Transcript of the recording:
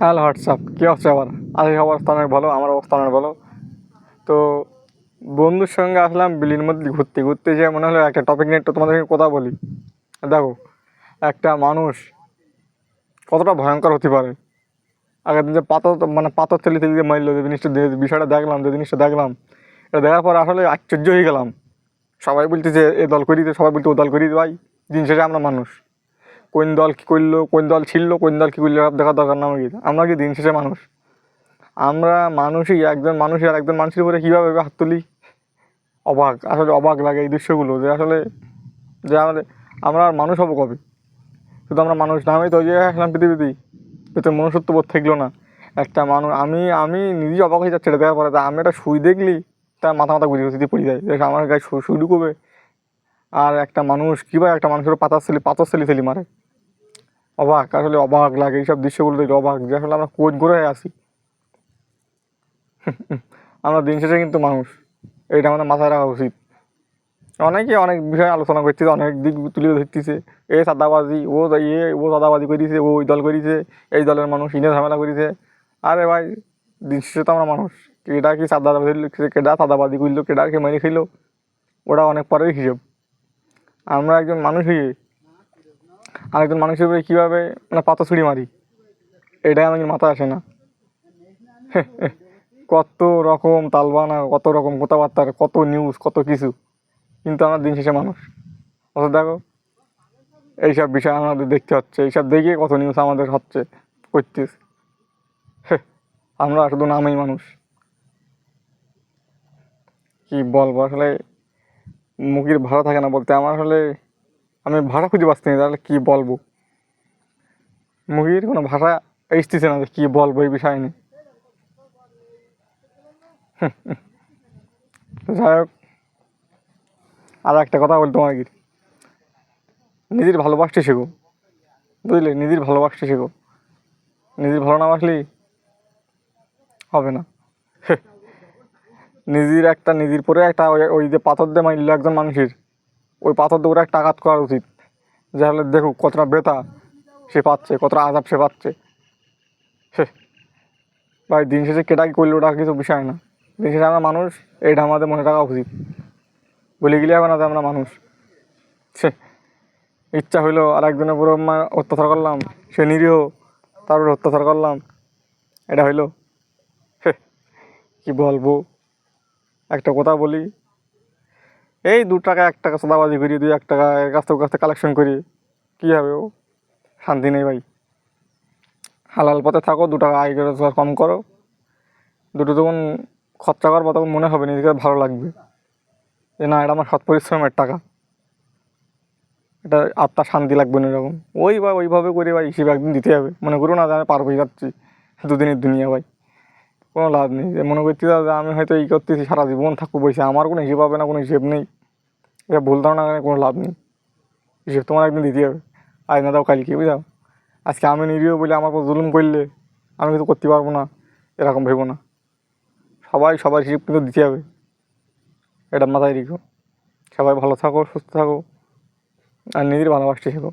Hello, WhatsApp. কী হচ্ছে আবার? আজকে অবস্থা অনেক ভালো, আমার অবস্থা অনেক ভালো। তো বন্ধুর সঙ্গে আসলাম বিলির মধ্যে ঘুরতে ঘুরতে যেয়ে মনে হলো একটা টপিক নিয়ে একটু তোমাদের সঙ্গে কথা বলি। দেখো, একটা মানুষ কতটা ভয়ঙ্কর হতে পারে। আগের দিন যে পাথর মানে পাথর তেলি দিয়ে মারলো, যে জিনিসটা বিষয়টা দেখলাম, যে জিনিসটা দেখলাম, এটা দেখার পর আসলে আশ্চর্য হয়ে গেলাম। সবাই বলতে যে এ দল করি সবাই বলতে ও দল করি ভাই শেষে আমরা মানুষ। কোন দল কী করল, কোন দল ছিল কোন দল কী করল দেখার দরকার না আমাকে। আমরা কি দিন শেষে মানুষ? আমরা মানুষই, একজন মানুষই আর একজন মানুষের উপরে কীভাবে হাত তুলি? অবাক, আসলে অবাক লাগে এই দৃশ্যগুলো যে আসলে যে আমাদের, আমরা আর মানুষ হব কবে? শুধু আমরা মানুষ না, আমি জায়গায় আসলাম পৃথিবীতেই কিন্তু মনুষ্যত্ব বোধ থাকল না। একটা মানুষ, আমি আমি নিজেই অবাক হয়ে যাচ্ছি এটা দেখার পরে। তা আমি একটা সুই দেখলি, তার মাথা মাথা গুঁজে গুঁজে পড়ে যায়। দেখ, আমার গায়ে সুই ঢুকবে। আর একটা মানুষ কীভাবে একটা মানুষের পাতার সেলি পাথর সেলি সেলি মারে। অবাক, আসলে অবাক লাগে এইসব দৃশ্যগুলো দেখে, অবাক যে আসলে আমরা কোচ করে আসি আমরা দিন শেষে কিন্তু মানুষ এইটা আমাদের মাথায় রাখা উচিত। অনেকে অনেক বিষয়ে আলোচনা করতেছে, অনেক দিক তুলে ধরতেছে, এ সাদাবাজি ও ইয়ে ও সাদাবাজি করিছে, ও ওই দল করিছে, এই দলের মানুষ ইনে ঝামেলা করিছে। আরে ভাই, দিন শেষে তো আমরা মানুষ, কেডা কি সাদাবাজি কেডা সাদাবাজি করল, কেডা কে মেরে খেলো ওটা অনেক পরের হিসেব। আমরা একজন মানুষ হয়ে আরেকজন মানুষের উপরে কীভাবে মানে পাতা ছুড়ি মারি? এটাই আমাদের মাথায় আসে না। কত রকম তালবানা, কত রকম কথাবার্তার কত নিউজ কত কিছু। কিন্তু আমরা দিন শেষে মানুষ। অথচ দেখো, এইসব বিষয় আমাদের দেখতে হচ্ছে। এইসব দেখে কত নিউজ আমাদের হচ্ছে, করতেছে। আমরা শুধু নামেই মানুষ। কি বলব? আসলে মুখের ভাড়া থাকে না বলতে। আমার আসলে আমি ভাষা খুঁজে পাচ্ছি না, তাহলে কী বলব? মুখের কোনো ভাষা এসতেছে না যে কী বলব এই বিষয় নিয়ে। যাই হোক, আর একটা কথা বলতো আর কি নিজের ভালোবাসতে শেখো, বুঝলে? নিজের ভালোবাসতে শেখো। নিজের ভালো না বাসলেই হবে না। নিজের একটা, নিজের পরে একটা ওই- ওই যে পাথর দিয়ে মারলো একজন মানুষের। ওই পাথর ওরা একটা আঘাত করা উচিত। যে হলে দেখুক কতটা ব্যথা সে পাচ্ছে কতটা আজাব সে পাচ্ছে। হে, ভাই দিন শেষে কেটা কি করল ওটা কিছু বিষয় না। দিন শেষে আমরা মানুষ এটা আমাদের মনে রাখা উচিত। বলে গেলে হবে না যে আমরা মানুষ। সে ইচ্ছা হইল আর একজনের উপর মা- অত্যাচার করলাম সে নিরীহ তারপরে অত্যাচার করলাম এটা হইল। কি বলব? একটা কথা বলি এই দু টাকা, এক টাকা সদাবাজি করি, দুই, এক টাকা কাছ থেকে কাছ থেকে কালেকশন করি। কী হবে ও? শান্তি নেই ভাই। হালাল পথে থাকো, দু টাকা আয় রোজগার কম করো। দুটো যখন খরচা করব তখন মনে হবে নিজেকে ভালো লাগবে। যে না, এটা আমার সৎ পরিশ্রমের টাকা। এটা আত্মার শান্তি লাগবে না এরকম। ওই বা ওইভাবে করে ভাই হিসেবে একদিন দিতে হবে। মনে করো না যে আমি পার হয়ে যাচ্ছি দুদিনের দুনিয়া ভাই। কোনো লাভ নেই। যে মনে করতে যে আমি হয়তো এই করতেছি, সারা জীবন থাকব বসে। আমার কোনো হিসেব হবে না, কোনো হিসেব নেই। এটা ভুল ধারণা কোনো লাভ নেই। হিসেব তোমার একদিন দিতে হবে। আজ না দাও, কালকে বুঝাও আজকে আমি নিরীহ বলে আমার উপর জুলুম করলে আমি কিন্তু করতে পারব না, এরকম ভেবো না। সবাই সবার হিসেব কিন্তু দিতে হবে। এটা মাথায় রেখো। সবাই ভালো থাকো, সুস্থ থাকো। আর নিজের ভালোবাসতে শেখো।